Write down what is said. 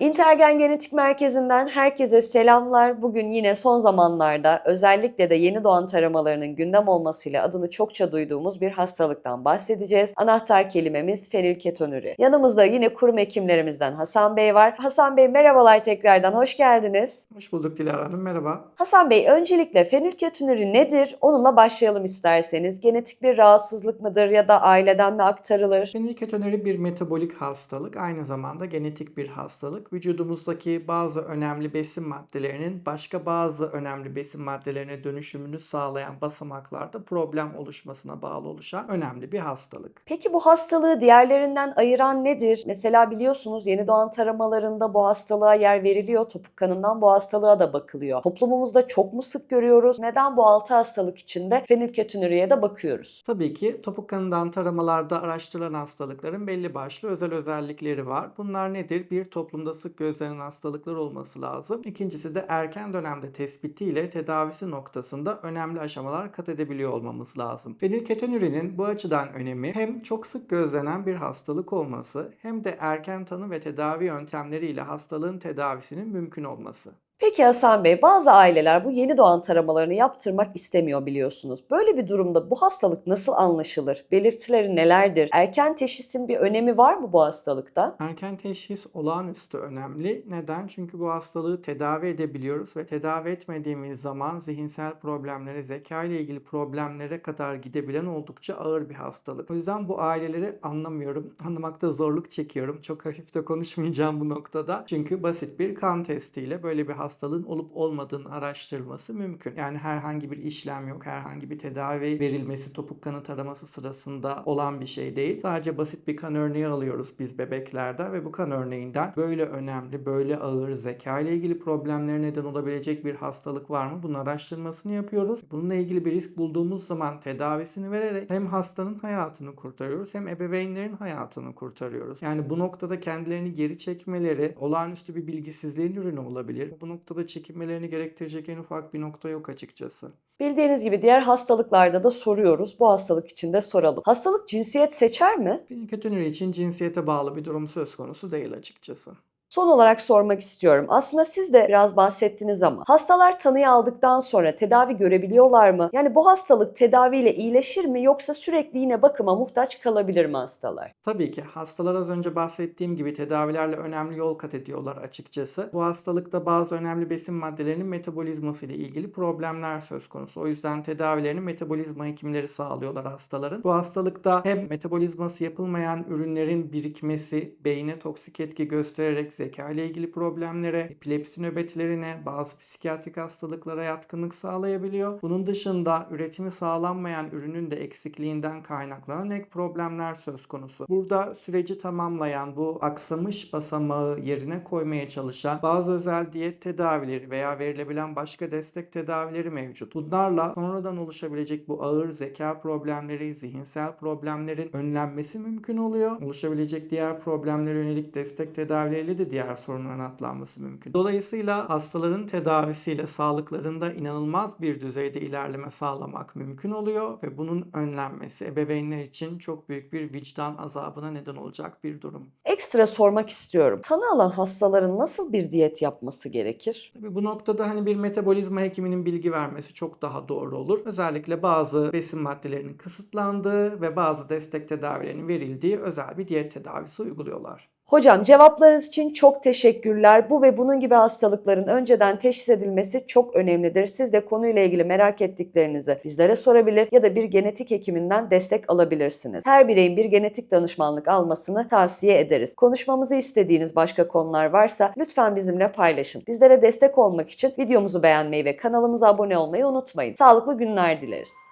Intergen Genetik Merkezi'nden herkese selamlar. Bugün yine son zamanlarda özellikle de yeni doğan taramalarının gündem olmasıyla adını çokça duyduğumuz bir hastalıktan bahsedeceğiz. Anahtar kelimemiz fenilketonuri. Yanımızda yine kurum hekimlerimizden Hasan Bey var. Hasan Bey merhabalar tekrardan, hoş geldiniz. Hoş bulduk Dilara Hanım, merhaba. Hasan Bey öncelikle fenilketonuri nedir? Onunla başlayalım isterseniz. Genetik bir rahatsızlık mıdır ya da aileden mi aktarılır? Fenilketonuri bir metabolik hastalık, aynı zamanda genetik bir hastalık. Vücudumuzdaki bazı önemli besin maddelerinin başka bazı önemli besin maddelerine dönüşümünü sağlayan basamaklarda problem oluşmasına bağlı oluşan önemli bir hastalık. Peki bu hastalığı diğerlerinden ayıran nedir? Mesela biliyorsunuz yeni doğan taramalarında bu hastalığa yer veriliyor. Topuk kanından bu hastalığa da bakılıyor. Toplumumuzda çok mu sık görüyoruz? Neden bu altı hastalık içinde fenilketonuriye de bakıyoruz? Tabii ki topuk kanından taramalarda araştırılan hastalıkların belli başlı özel özellikleri var. Bunlar nedir? Bir toplumda sık gözlenen hastalıklar olması lazım. İkincisi de erken dönemde tespitiyle tedavisi noktasında önemli aşamalar kat edebiliyor olmamız lazım. Fenilketonurinin bu açıdan önemi hem çok sık gözlenen bir hastalık olması hem de erken tanı ve tedavi yöntemleriyle hastalığın tedavisinin mümkün olması. Peki Hasan Bey, bazı aileler bu yeni doğan taramalarını yaptırmak istemiyor biliyorsunuz. Böyle bir durumda bu hastalık nasıl anlaşılır? Belirtileri nelerdir? Erken teşhisin bir önemi var mı bu hastalıkta? Erken teşhis olağanüstü önemli. Neden? Çünkü bu hastalığı tedavi edebiliyoruz ve tedavi etmediğimiz zaman zihinsel problemlere, zeka ile ilgili problemlere kadar gidebilen oldukça ağır bir hastalık. O yüzden bu aileleri anlamıyorum. Anlamakta zorluk çekiyorum. Çok hafif de konuşmayacağım bu noktada. Çünkü basit bir kan testiyle böyle bir hastalığın olup olmadığını araştırılması mümkün. Yani herhangi bir işlem yok, herhangi bir tedavi verilmesi topuk kanı taraması sırasında olan bir şey değil. Sadece basit bir kan örneği alıyoruz biz bebeklerde ve bu kan örneğinden böyle önemli, böyle ağır zeka ile ilgili problemlere neden olabilecek bir hastalık var mı? Bunun araştırmasını yapıyoruz. Bununla ilgili bir risk bulduğumuz zaman tedavisini vererek hem hastanın hayatını kurtarıyoruz hem ebeveynlerin hayatını kurtarıyoruz. Yani bu noktada kendilerini geri çekmeleri olağanüstü bir bilgisizliğin ürünü olabilir. Bu noktada çekinmelerini gerektirecek en ufak bir nokta yok açıkçası. Bildiğiniz gibi diğer hastalıklarda da soruyoruz. Bu hastalık için de soralım. Hastalık cinsiyet seçer mi? Fenilketonuri için cinsiyete bağlı bir durum söz konusu değil açıkçası. Son olarak sormak istiyorum. Aslında siz de biraz bahsettiniz ama hastalar tanıyı aldıktan sonra tedavi görebiliyorlar mı? Yani bu hastalık tedaviyle iyileşir mi yoksa sürekli yine bakıma muhtaç kalabilir mi hastalar? Tabii ki hastalar az önce bahsettiğim gibi tedavilerle önemli yol kat ediyorlar açıkçası. Bu hastalıkta bazı önemli besin maddelerinin metabolizması ile ilgili problemler söz konusu. O yüzden tedavilerini metabolizma hekimleri sağlıyorlar hastaların. Bu hastalıkta hem metabolizması yapılmayan ürünlerin birikmesi, beyne toksik etki göstererek zeka ile ilgili problemlere, epilepsi nöbetlerine, bazı psikiyatrik hastalıklara yatkınlık sağlayabiliyor. Bunun dışında üretimi sağlanmayan ürünün de eksikliğinden kaynaklanan ek problemler söz konusu. Burada süreci tamamlayan bu aksamış basamağı yerine koymaya çalışan bazı özel diyet tedavileri veya verilebilen başka destek tedavileri mevcut. Bunlarla sonradan oluşabilecek bu ağır zeka problemleri, zihinsel problemlerin önlenmesi mümkün oluyor. Oluşabilecek diğer problemlere yönelik destek tedavileriyle de diğer sorunların atlanması mümkün. Dolayısıyla hastaların tedavisiyle sağlıklarında inanılmaz bir düzeyde ilerleme sağlamak mümkün oluyor ve bunun önlenmesi ebeveynler için çok büyük bir vicdan azabına neden olacak bir durum. Ekstra sormak istiyorum. Tanı alan hastaların nasıl bir diyet yapması gerekir? Tabii bu noktada hani bir metabolizma hekiminin bilgi vermesi çok daha doğru olur. Özellikle bazı besin maddelerinin kısıtlandığı ve bazı destek tedavilerinin verildiği özel bir diyet tedavisi uyguluyorlar. Hocam cevaplarınız için çok teşekkürler. Bu ve bunun gibi hastalıkların önceden teşhis edilmesi çok önemlidir. Siz de konuyla ilgili merak ettiklerinizi bizlere sorabilir ya da bir genetik hekiminden destek alabilirsiniz. Her bireyin bir genetik danışmanlık almasını tavsiye ederiz. Konuşmamızı istediğiniz başka konular varsa lütfen bizimle paylaşın. Bizlere destek olmak için videomuzu beğenmeyi ve kanalımıza abone olmayı unutmayın. Sağlıklı günler dileriz.